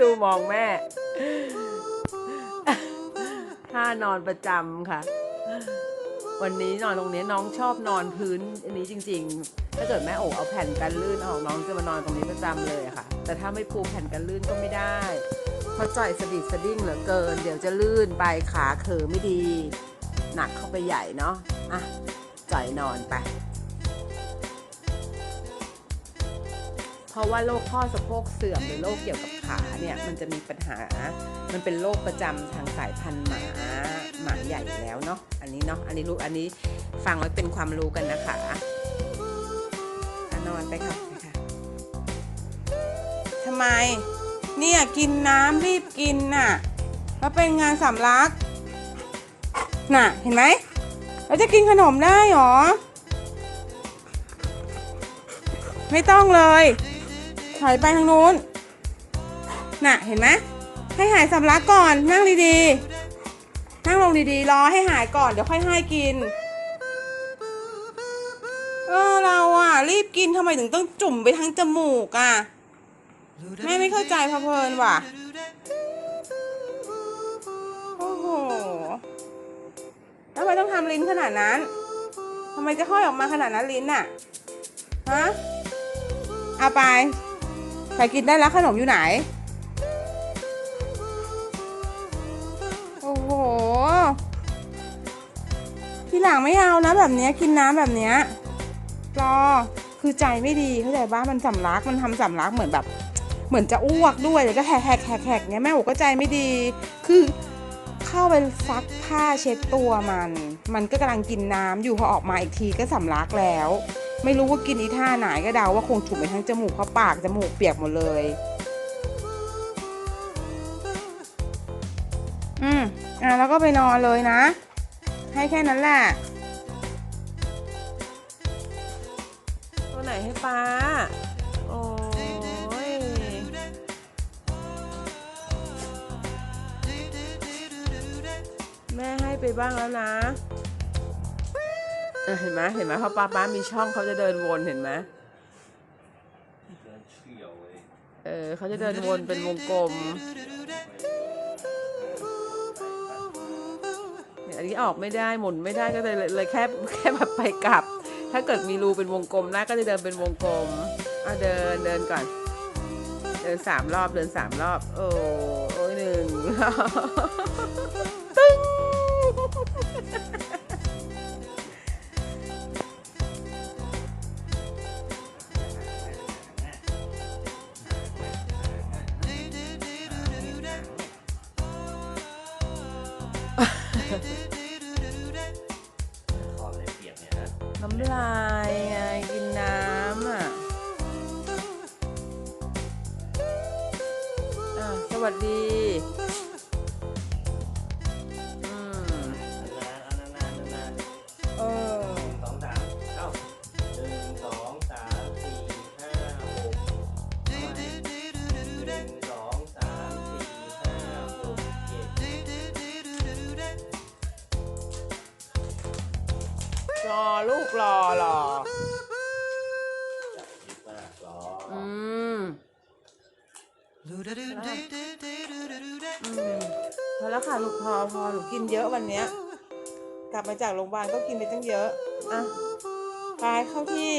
ดูมองแม่ ท่านอนประจำค่ะ วันนี้นอนตรงนี้น้องชอบนอนพื้นอันนี้จริง ๆ ถ้าเกิดแม่โอ๋เอาแผ่นกันลื่นออกน้องจะมานอนตรงนี้ประจำเลยค่ะ แต่ถ้าไม่ปูแผ่นกันลื่นก็ไม่ได้ เพราะจ่อยสะดิดสะดิ้งเหลือเกิน เดี๋ยวจะลื่นไปขาเขอไม่ดี หนักเข้าไปใหญ่เนาะ อะ จ่อยนอนไป ราะว่าโรคข้อสะโพกเสื่อมหรือโรคเกี่ยวกับขาเนี่ยมันจะมีปัญหา มันเป็นโรคประจำทางสายพันธุ์หมาหมาใหญ่แล้วเนาะ อันนี้เนาะ อันนี้รู้ อันนี้ฟังไว้เป็นความรู้กันนะคะนอนไปค่ะทำไม เนี่ยกินน้ำรีบกินน่ะแล้วเป็นงานสำลัก น่ะ เห็นไหมแล้วจะกินขนมได้หรอ ไม่ต้องเลย ถอยไปทางนู้น น่ะ เห็นไหมให้หายสำลักก่อน นั่งดีๆ นั่งลงดีๆ รอให้หายก่อน เดี๋ยวค่อยให้กิน เออ เราอะ รีบกินทำไมถึงต้องจุ่มไปทั้งจมูกอะ แม่ไม่เข้าใจพะเพลินว่ะ โอ้โหทำไมต้องทำลิ้นขนาดนั้นทำไมจะค่อยออกมาขนาดนั้นลิ้นน่ะ ฮะ เอาไป ใครกินได้แล้วขนมอยู่ไหน โอ้โห ทีหลังไม่เอานะแบบเนี้ยกินน้ำแบบเนี้ยรอคือใจไม่ดีเข้าใจบ้ามันสำลักมันทำสำลักเหมือนแบบ เหมือนจะอ้วกด้วยแล้วก็แหกแหกแหกแหกเนี้ยแม่โอก็ใจไม่ดี คือเข้าไปซักผ้าเช็ดตัวมัน มันก็กำลังกินน้ำอยู่พอออกมาอีกทีก็สำลักแล้ว ไม่รู้ว่ากินอีท่าไหนก็เดาว่าคงถูกไปทั้งจมูกเขาปากจมูกเปียกหมดเลย อืมอะแล้วก็ไปนอนเลยนะ ให้แค่นั้นแหละ ตัวไหนให้ป้า โอ้ยแม่ให้ไปบ้างแล้วนะ เห็นไหมเห็นไหมพอป้าป้ามีช่องเขาจะเดินวนเห็นไหมเออเขาจะเดินวนเป็นวงกลมเนี่ยอันนี้ออกไม่ได้หมุนไม่ได้ก็เลยเลยแค่แค่แบบไปกลับ ถ้าเกิดมีรูเป็นวงกลมนะก็จะเดินเป็นวงกลมอะเดินเดินก่อน เดินสามรอบเดินสามรอบ โอ้โอ้ยหนึ่งตึ้ง คอเลยเปียกเนี่ยนะน้ำลายไงกินน้ำอะอะ สวัสดี ลูกรอรอจับยิบมากรอออืมอืมพอแล้วค่ะลูกพอพอหนูกินเยอะวันเนี้ย กลับมาจากโรงพยาบาลก็กินไปตั้งเยอะ อะไปเข้าที่